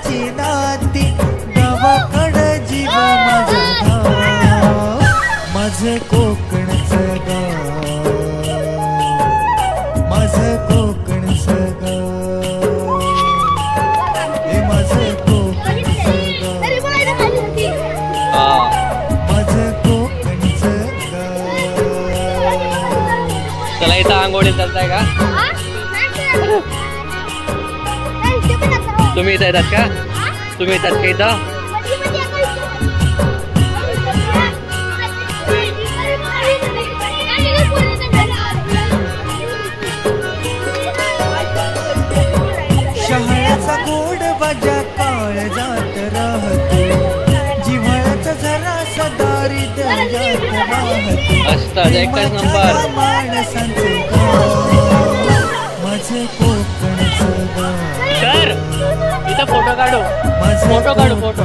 माणसाची नाती गावाकड जीव माझा माझ माझं कोकणचं गाव माझं कोकणचं गाव हे माझं कोकणचं गाव हा माझं गाव. चला इथं आंघोळी चालताय का? तुम्ही इथं येतात का? तुम्ही येतात का इथं? शहाळ्याचा गोड बाजा काळ जात राहतो. जिव्हाळ्याचा झरा सदारी मस्त एकच नंबर. माणसांचं ફોટો ફોટો કાઢો. ફોટો કાઢો ફોટો.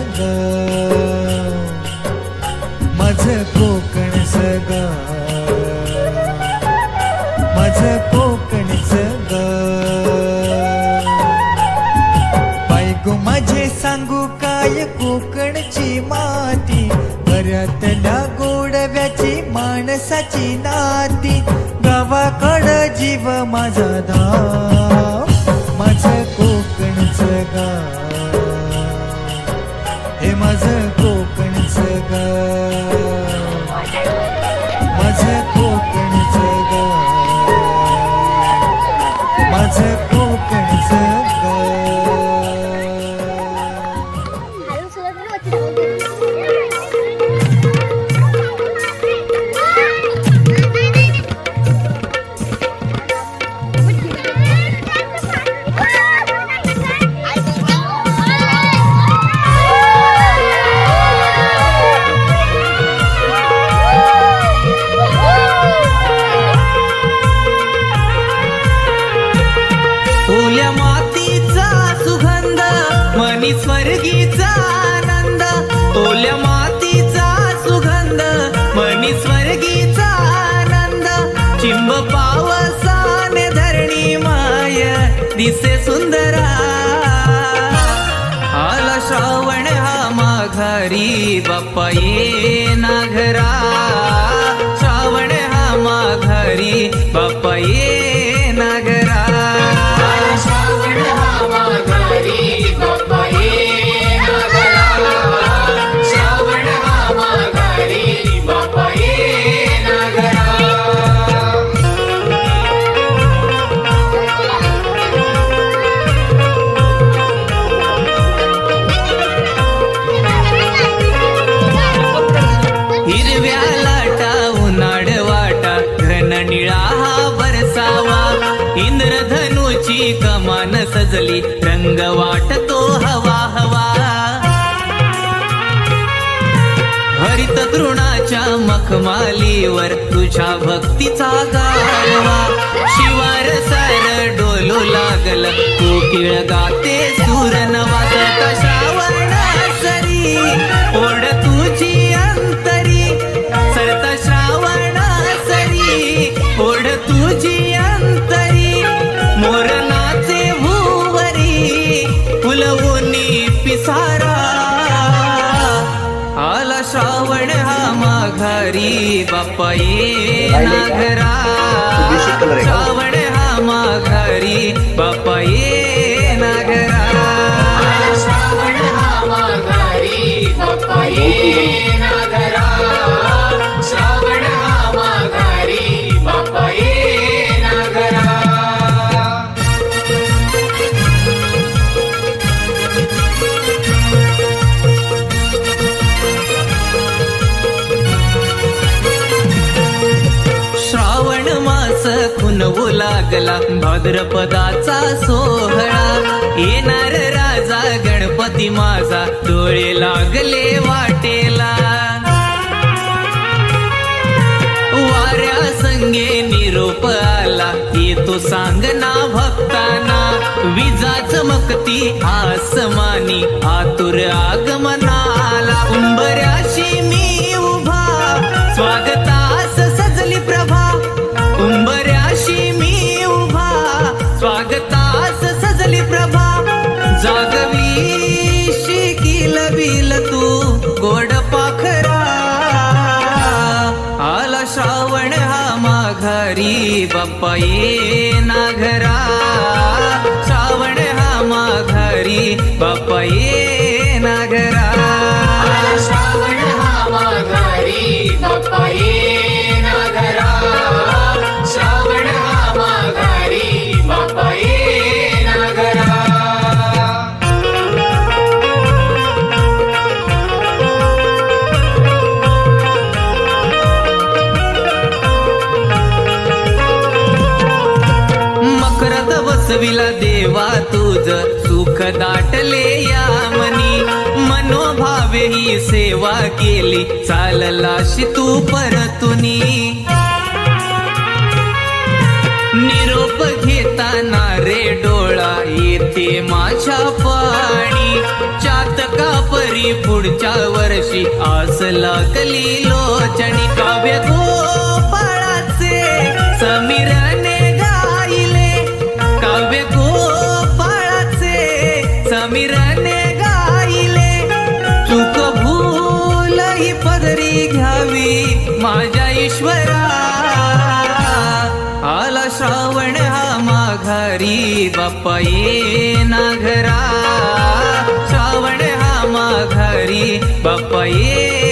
जीव माझा धाव माझं कोकणचं गाव. हे माझं कोकणचं गाव. माझं कोकणचं गाव. माझं ओल्या मातीचा सुगंध मनी स्वर्गीचा आनंद. ओल्या मातीचा सुगंध मनी स्वर्गीचा आनंद. चिंब पावसाने धरणी माय दिसे सुंदरा. आला श्रावण हा माघारी बाप्पा ये. सजली रंग वाटतो हवा हवा. हरित तृणाच्या मखमालीवर तुझ्या भक्तीचा गारवा. शिवार सार डोलू लागल कोकिळ गाते सूर पिसारा आला श्रावण हा माघारी बाप्पा ये ना घरा श्रावण हा माघारी बाप्पा उनवू लागला भाद्रपदाचा सोहळा. येणार राजा गणपती माझा डोळे लागले वाटेला. वाऱ्या संगे निरोप आला येतो सांगना भक्ताना. विजा चमकती आसमानी आतुर आगमना. बाप्पा ये ना घरा मकरद देवा तुझ सुख दाटले या मनी. मनोभावे ही सेवा केली चाललाशी तू परतुनी. निरोप घेताना रे डोळा येते माझ्या पाणी. चातका परी पुढच्या वर्षी आस लागली लोचणी काव्य हवी माझ्या ईश्वरा. आला श्रावण हा माघारी बाप्पा ये ना घरा. श्रावण हा माघारी बाप्पा ये